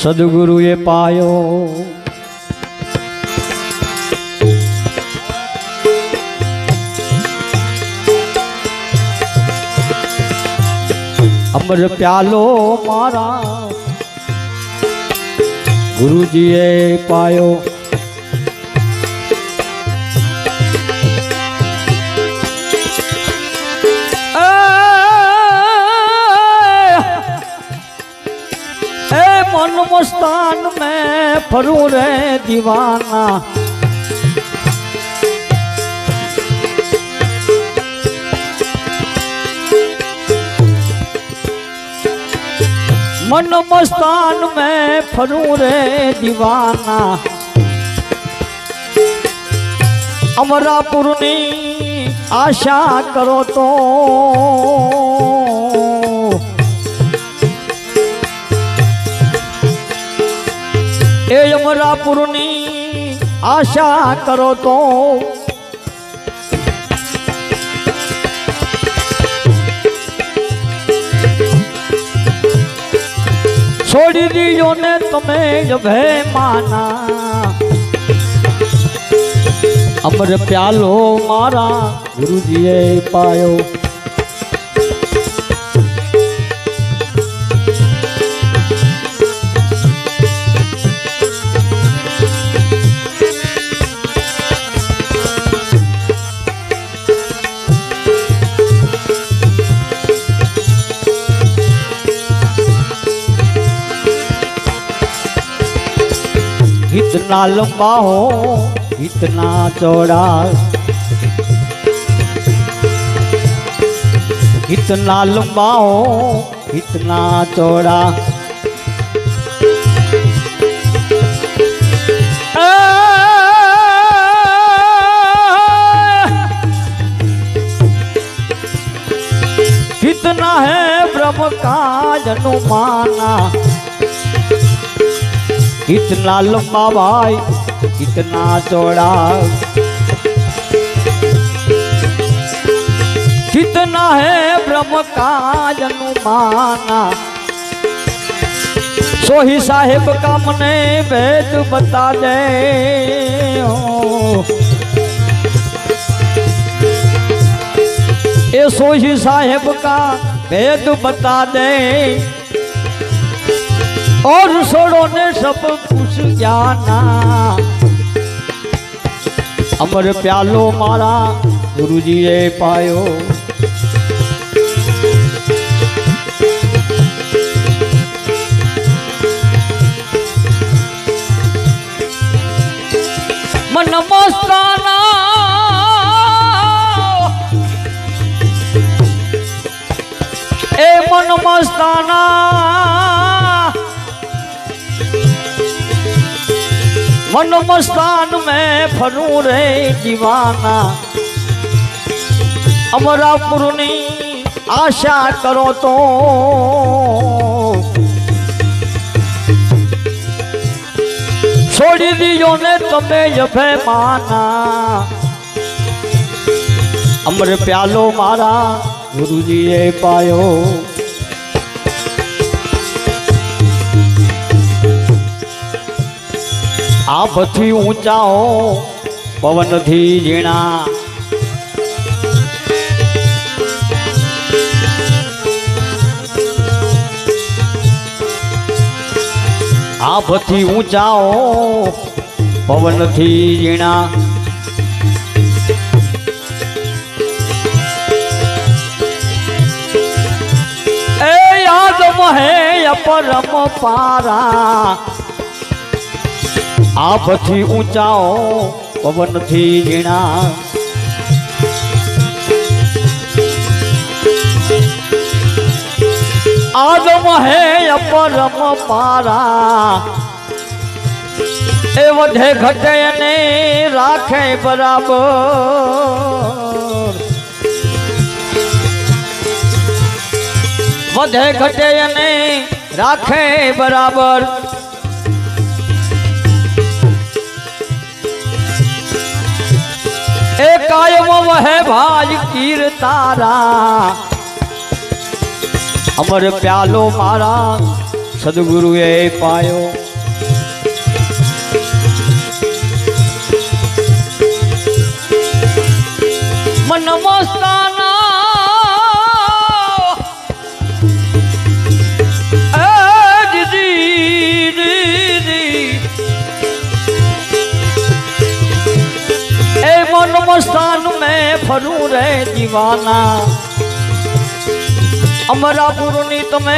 सदगुरु ये पायो। अमर प्यालो मारा गुरु जी ये पायो। हिंदुस्तान में फरू रे दीवाना। मन मस्तान में फरू रे दीवाना। अमरापुर आशा करो तो। એ અમરાપુરની આશા કરો તો છોડી દીજો ને તમે જ ભે માના અમર પ્યાલો મારા ગુરુજીએ પાયો इतना लंबा हो, इतना चौड़ा। इतना लंबा हो, इतना चौड़ा। कितना है ब्रह्म का अनुमाना इतना लंबा भाई, इतना चौड़ा। कितना है ब्रह्म का अनुमाना सोही साहेब का मने वेद बता दे। ए सोही साहेब का वेद बता दे। और छोड़ो ने सब कुछ जाना। अमर प्यालो मारा गुरुजीए पायो। मन मस्ताना। ए मन मस्ताना। मन मस्तान में फरू रे जीवाना अमरा पुरनी आशा करो तो। छोड़ी दियो ने तुम्हें ये माना। अमर प्यालो मारा गुरुजी ये पायो। આભથી ઊંચાઓ પવનથી ઝીણા. આભથી ઊંચાઓ પવનથી ઝીણા. એ યાદ મહે અપરમ પારા. આભથી ઊંચાઓ પવનથી ઝીણા આદમ હે અપરમ પારા એ વધે ઘટે ને રાખે બરાબર વધે ઘટે ને રાખે બરાબર कायम वह भाई कीर तारा। अमर प्यालो मारा सदगुरु ए पायो। मन मस्ता દીવાના અમરાપુરની તમે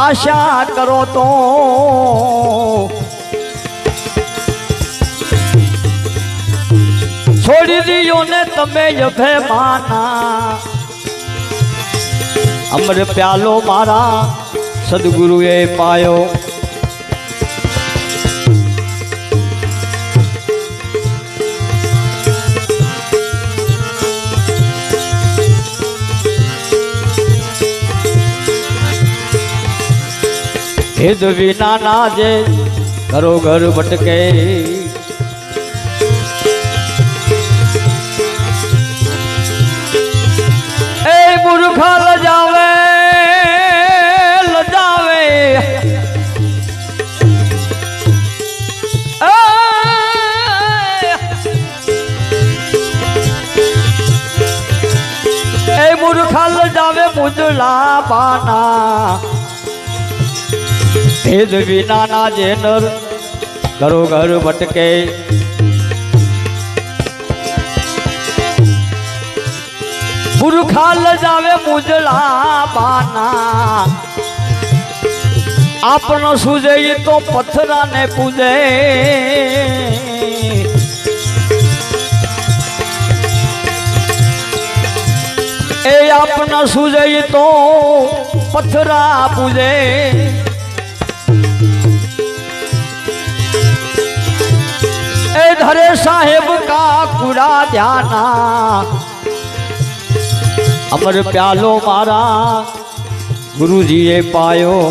આશા કરો તો છોડી દિયો ને તમે જભે માના અમર પ્યાલો મારા સદગુરુએ પાયો भेद विना नाजे करो घर भटके। ए जावे लजावे लजावे। ए मुर्खा लजावे मुजला पाना। ભેદ વિનાના જે નર ઘરો ઘર ભટકે બુરખા લજાવે મુજલા બાના. આપણો સુજે તો પથરાને પૂજે. એ આપના સુજે તો પથરા પૂજે. એ ધરે સાહેબ કા કુડા ધ્યાના અમર પ્યાલો મારા ગુરુજીએ પાયો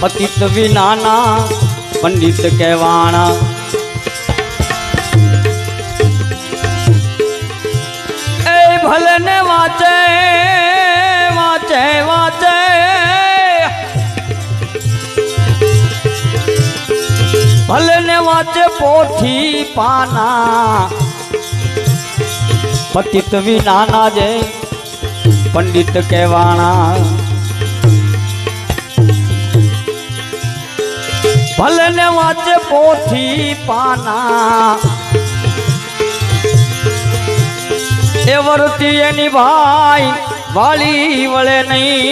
પતિત વિનાના પંડિત કહેવાણા वाचे वाचे वाचे। भले ने वाचे पोथी पाना, पतित भी नाना जे पंडित कहवाना भले ने वाचे पोथी पाना मुर्तिये भाई वाली वाले नहीं।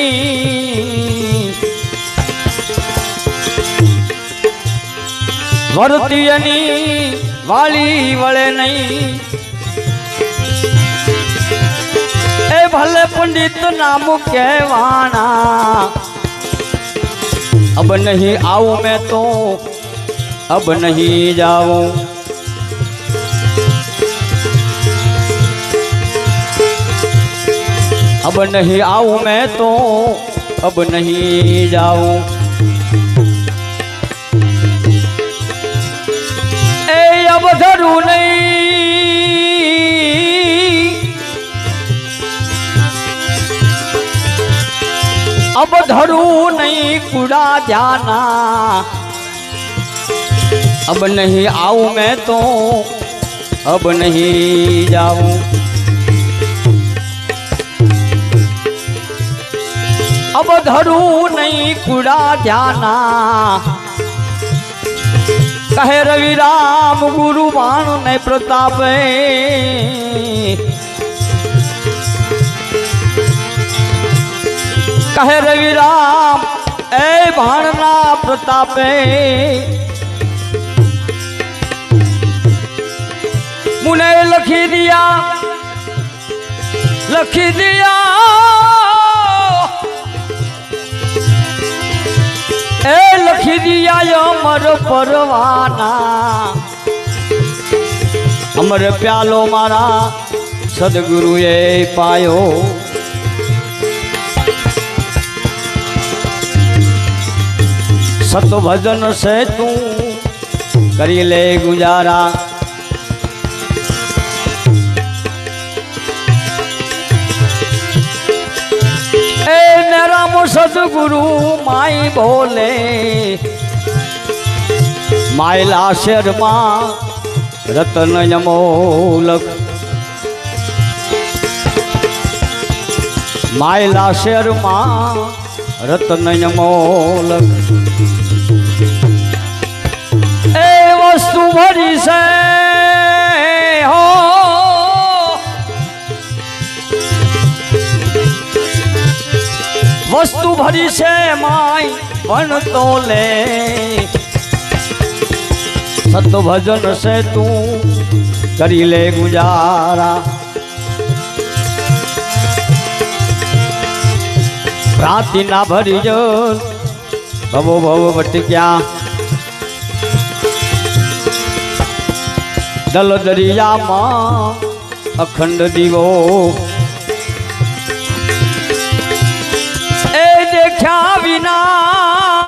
मुर्तिये वाली वाले नहीं। ए भले पंडित नाम कहवाना, अब नहीं आऊ मैं तो अब नहीं जाऊँ। अब नहीं आऊँ मैं तो अब नहीं जाऊँ। अब धरू नहीं। अब धरू नहीं कुड़ा जाना। अब नहीं आऊँ मैं तो अब नहीं जाऊँ। अब धरू नहीं कुड़ा ध्याना कहे रवि राम गुरु मानु नहीं प्रताप। कहे रवि राम ए भाणना प्रताप। मुने लखी दिया लखी दिया। એ લખીરિયા અમર પરવાના. અમર પ્યાલો મારા સદગુરુએ પાયો. સત ભજન છે તું કરી લે ગુજારા. સદગુરુ માય બોલે. માયલા શેરમાં રતન અમોલક. માયલા શેરમાં રતન અમોલક. ભરી છે માય પણ તો લે સત ભજન છે તું કરી લે ગુજારા ભ્રાંતિના ભરી જ ભવો ભવ ભટક્યા દલ દરિયામાં અખંડ દીવો